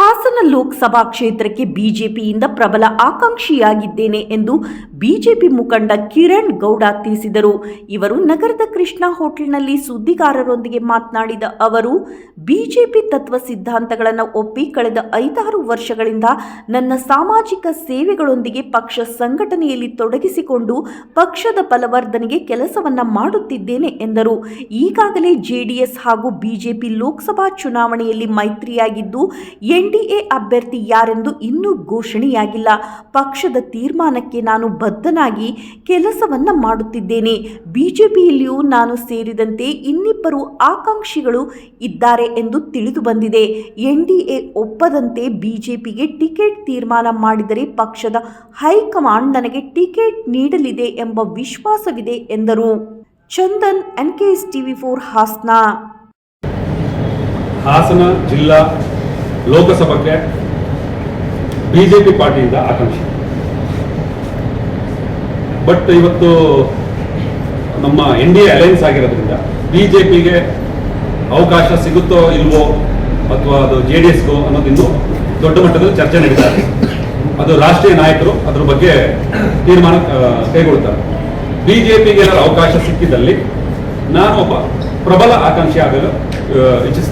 ಹಾಸನ ಲೋಕಸಭಾ ಕ್ಷೇತ್ರಕ್ಕೆ ಬಿಜೆಪಿಯಿಂದ ಪ್ರಬಲ ಆಕಾಂಕ್ಷಿಯಾಗಿದ್ದೇನೆ ಎಂದು ಬಿಜೆಪಿ ಮುಖಂಡ ಕಿರಣ್ ಗೌಡ ತಿಳಿಸಿದರು. ಇವರು ನಗರದ ಕೃಷ್ಣ ಹೋಟೆಲ್ನಲ್ಲಿ ಸುದ್ದಿಗಾರರೊಂದಿಗೆ ಮಾತನಾಡಿದ ಅವರು, ಬಿಜೆಪಿ ತತ್ವ ಸಿದ್ಧಾಂತಗಳನ್ನು ಒಪ್ಪಿ ಕಳೆದ ಐದಾರು ವರ್ಷಗಳಿಂದ ನನ್ನ ಸಾಮಾಜಿಕ ಸೇವೆಗಳೊಂದಿಗೆ ಪಕ್ಷ ಸಂಘಟನೆಯಲ್ಲಿ ತೊಡಗಿಸಿಕೊಂಡು ಪಕ್ಷದ ಬಲವರ್ಧನೆಗೆ ಕೆಲಸವನ್ನ ಮಾಡುತ್ತಿದ್ದೇನೆ ಎಂದರು. ಈಗಾಗಲೇ ಜೆಡಿಎಸ್ ಹಾಗೂ ಬಿಜೆಪಿ ಲೋಕಸಭಾ ಚುನಾವಣೆಯಲ್ಲಿ ಮೈತ್ರಿಯಾಗಿದ್ದು ಎನ್ಡಿಎ ಅಭ್ಯರ್ಥಿ ಯಾರೆಂದು ಇನ್ನೂ ಘೋಷಣೆಯಾಗಿಲ್ಲ. ಪಕ್ಷದ ತೀರ್ಮಾನಕ್ಕೆ ನಾನು ಬದ್ಧನಾಗಿ ಕೆಲಸವನ್ನು ಮಾಡುತ್ತಿದ್ದೇನೆ. ಬಿಜೆಪಿಯಲ್ಲಿಯೂ ನಾನು ಸೇರಿದಂತೆ ಇನ್ನಿಬ್ಬರು ಆಕಾಂಕ್ಷಿಗಳು ಇದ್ದಾರೆ ಎಂದು ತಿಳಿದು ಬಂದಿದೆ. ಎನ್ಡಿಎ ಒಪ್ಪದಂತೆ ಬಿಜೆಪಿಗೆ ಟಿಕೆಟ್ ತೀರ್ಮಾನ ಮಾಡಿದರೆ ಪಕ್ಷದ ಹೈಕಮಾಂಡ್ ನನಗೆ ಟಿಕೆಟ್ ನೀಡಲಿದೆ ಎಂಬ ವಿಶ್ವಾಸವಿದೆ ಎಂದರು. Chandan, NKS TV for Hassan. Hassan ಜಿಲ್ಲಾ ಲೋಕಸಭೆಗೆ ಬಿಜೆಪಿ ಪಾರ್ಟಿಯಿಂದ ಆಕಾಂಕ್ಷಿ. ಬಟ್ ಇವತ್ತು ನಮ್ಮ ಎನ್ ಡಿ ಎ ಅಲಯನ್ಸ್ ಆಗಿರೋದ್ರಿಂದ ಬಿಜೆಪಿಗೆ ಅವಕಾಶ ಸಿಗುತ್ತೋ ಇಲ್ವೋ ಅಥವಾ ಅದು ಜೆ ಡಿ ಎಸ್ಗೋ ಅನ್ನೋದಿನ್ನು ದೊಡ್ಡ ಮಟ್ಟದಲ್ಲಿ ಚರ್ಚೆ ನಡೀತಾರೆ ಅದು ರಾಷ್ಟ್ರೀಯ ನಾಯಕರು ಅದ್ರ ಬಗ್ಗೆ ತೀರ್ಮಾನ ಕೈಗೊಳ್ತಾರೆ. ಬಿಜೆಪಿಗೆ ಅವಕಾಶ ಸಿಕ್ಕಿದಲ್ಲಿ ನಾನು ಒಬ್ಬ ಪ್ರಬಲ ಆಕಾಂಕ್ಷಿ ಆಗಲು ಆ, ಇಚ್ಛಿಸ್